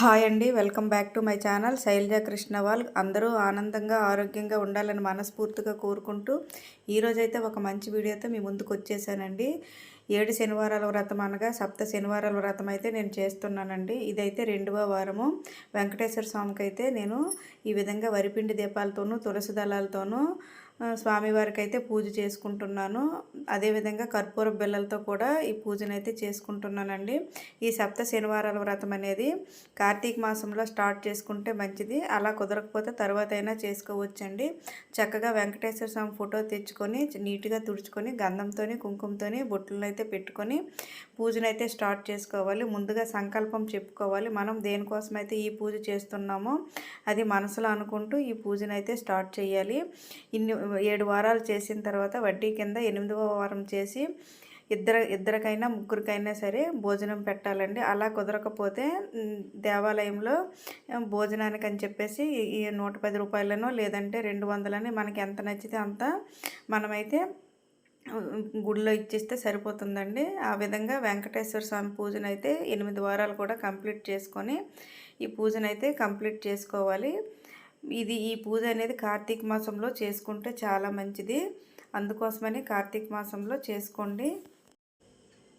Hi అండి. Welcome back to my channel. Shailaja Krishnaval. అందరూ ఆనందంగా ఆరోగ్యంగా ఉండాలని మనస్ఫూర్తిగా కోరుకుంటూ ఈరోజైతే ఒక మంచి వీడియోతో మీ ముందుకు వచ్చేసానండి. ఏడు శనివారాల వ్రతం అనగా సప్త శనివారాల వ్రతం అయితే నేను చేస్తున్నానండి. ఇదైతే రెండవ వారము. వెంకటేశ్వర స్వామికి అయితే నేను ఈ విధంగా వరిపిండి దీపాలతోనూ తులసి దళాలతోనూ స్వామివారికి అయితే పూజ చేసుకుంటున్నాను. అదేవిధంగా కర్పూర బిళ్ళలతో కూడా ఈ పూజను అయితే చేసుకుంటున్నానండి. ఈ సప్త శనివారాల వ్రతం అనేది కార్తీక మాసంలో స్టార్ట్ చేసుకుంటే మంచిది. అలా కుదరకపోతే తర్వాత అయినా చేసుకోవచ్చండి. చక్కగా వెంకటేశ్వర స్వామి ఫోటో తెచ్చుకొని నీట్గా తుడుచుకొని గంధంతో కుంకుమతో బొట్టులను అయితే పెట్టుకొని పూజను అయితే స్టార్ట్ చేసుకోవాలి. ముందుగా సంకల్పం చెప్పుకోవాలి. మనం దేనికోసం అయితే ఈ పూజ చేస్తున్నామో అది మనసులో అనుకుంటూ ఈ పూజను అయితే స్టార్ట్ చేయాలి. ఇన్ని ఏడు వారాలు చేసిన తర్వాత వడ్డీ కింద ఎనిమిదవ వారం చేసి ఇద్దరు ఇద్దరికైనా ముగ్గురికైనా సరే భోజనం పెట్టాలండి. అలా కుదరకపోతే దేవాలయంలో భోజనానికి అని చెప్పేసి ఈ నూట పది రూపాయలను లేదంటే రెండు వందలని మనకి ఎంత నచ్చితే అంత మనమైతే గుడిలో ఇచ్చేస్తే సరిపోతుందండి. ఆ విధంగా వెంకటేశ్వర స్వామి పూజనైతే ఎనిమిది వారాలు కూడా కంప్లీట్ చేసుకొని ఈ పూజనైతే కంప్లీట్ చేసుకోవాలి. ఇది ఈ పూజ అనేది కార్తీక మాసంలో చేసుకుంటే చాలా మంచిది. అందుకోసమని కార్తీక మాసంలో చేసుకోండి.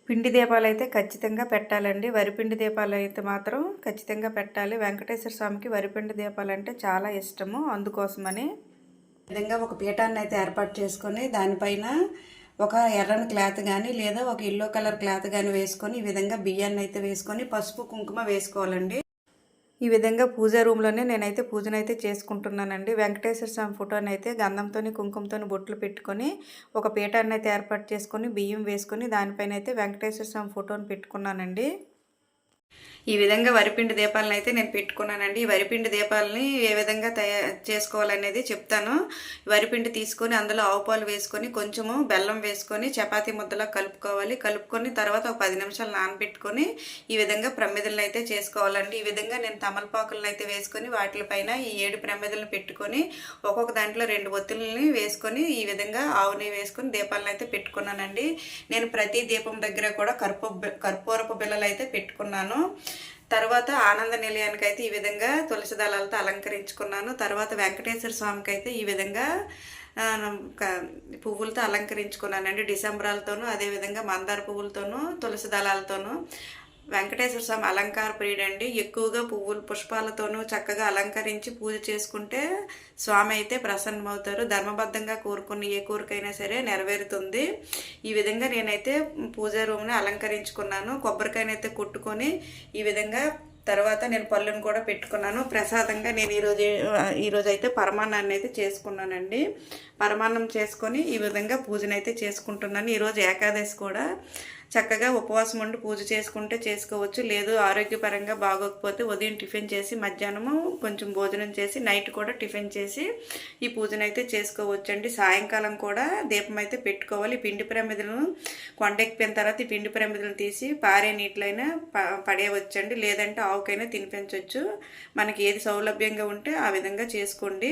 పిండి దీపాలు అయితే ఖచ్చితంగా పెట్టాలండి. వరిపిండి దీపాలు అయితే మాత్రం ఖచ్చితంగా పెట్టాలి. వెంకటేశ్వర స్వామికి వరిపిండి దీపాలు అంటే చాలా ఇష్టము. అందుకోసమని విధంగా ఒక పీఠాన్ని అయితే ఏర్పాటు చేసుకొని దానిపైన ఒక ఎర్రని క్లాత్ కానీ లేదా ఒక ఎల్లో కలర్ క్లాత్ కానీ వేసుకొని ఈ విధంగా బియ్యాన్ని అయితే వేసుకొని పసుపు కుంకుమ వేసుకోవాలండి. ఈ విధంగా పూజా రూమ్లోనే నేనైతే పూజనైతే చేసుకుంటున్నానండి. వెంకటేశ్వర స్వామి ఫోటోని అయితే గంధంతో కుంకుమతో బొట్లు పెట్టుకొని ఒక పీఠాన్ని అయితే ఏర్పాటు చేసుకొని బియ్యం వేసుకొని దానిపైన అయితే వెంకటేశ్వర స్వామి ఫోటోని పెట్టుకున్నానండి. ఈ విధంగా వరిపిండి దీపాలను అయితే నేను పెట్టుకున్నానండి. ఈ వరిపిండి దీపాలని ఏ విధంగా తయారు చేసుకోవాలనేది చెప్తాను. వరిపిండి తీసుకొని అందులో ఆవుపాలు వేసుకొని కొంచెము బెల్లం వేసుకొని చపాతీ ముద్దలా కలుపుకోవాలి. కలుపుకొని తర్వాత ఒక పది నిమిషాలు నానబెట్టుకొని ఈ విధంగా ప్రమిదలను అయితే చేసుకోవాలండి. ఈ విధంగా నేను తమలపాకులను అయితే వేసుకొని వాటిపైన ఈ ఏడు ప్రమిదలను పెట్టుకొని ఒక్కొక్క దాంట్లో రెండు ఒత్తులని వేసుకొని ఈ విధంగా ఆవుని వేసుకొని దీపాలను అయితే పెట్టుకున్నానండి. నేను ప్రతి దీపం దగ్గర కూడా కర్పూ కర్పూరపు బిల్లలు అయితే పెట్టుకున్నాను. తర్వాత ఆనంద నిలయానికి అయితే ఈ విధంగా తులసి దళాలతో అలంకరించుకున్నాను. తర్వాత వెంకటేశ్వర స్వామికి అయితే ఈ విధంగా పువ్వులతో అలంకరించుకున్నానండి. డిసెంబరాలతోనూ అదేవిధంగా మందార పువ్వులతోనూ తులసి దళాలతోనూ. వెంకటేశ్వర స్వామి అలంకార ప్రియుడండి ఎక్కువగా పువ్వులు పుష్పాలతోనూ చక్కగా అలంకరించి పూజ చేసుకుంటే స్వామి అయితే ప్రసన్నమవుతారు. ధర్మబద్ధంగా కోరుకున్న ఏ కోరికైనా సరే నెరవేరుతుంది. ఈ విధంగా నేనైతే పూజా రూమ్ని అలంకరించుకున్నాను. కొబ్బరికాయనైతే కొట్టుకొని ఈ విధంగా తర్వాత నేను పళ్ళును కూడా పెట్టుకున్నాను. ప్రసాదంగా నేను ఈరోజు ఈరోజు అయితే పరమాన్నాన్ని అయితే చేసుకున్నానండి. పరమాన్నం చేసుకొని ఈ విధంగా పూజనైతే చేసుకుంటున్నాను. ఈరోజు ఏకాదశి కూడా. చక్కగా ఉపవాసం ఉండి పూజ చేసుకుంటే చేసుకోవచ్చు. లేదు ఆరోగ్యపరంగా బాగోకపోతే ఉదయం టిఫిన్ చేసి మధ్యాహ్నము కొంచెం భోజనం చేసి నైట్ కూడా టిఫిన్ చేసి ఈ పూజనైతే చేసుకోవచ్చు చేసుకోవచ్చండి. సాయంకాలం కూడా దీపం అయితే పెట్టుకోవాలి. పిండి ప్రమిదలను కొండెక్కిపోయిన తర్వాత ఈ పిండి ప్రమిదలను తీసి పారే నీటిలైనా పడేయవచ్చండి. లేదంటే ఆవుకైనా తినిపించవచ్చు మనకి ఏది సౌలభ్యంగా ఉంటే ఆ విధంగా చేసుకోండి.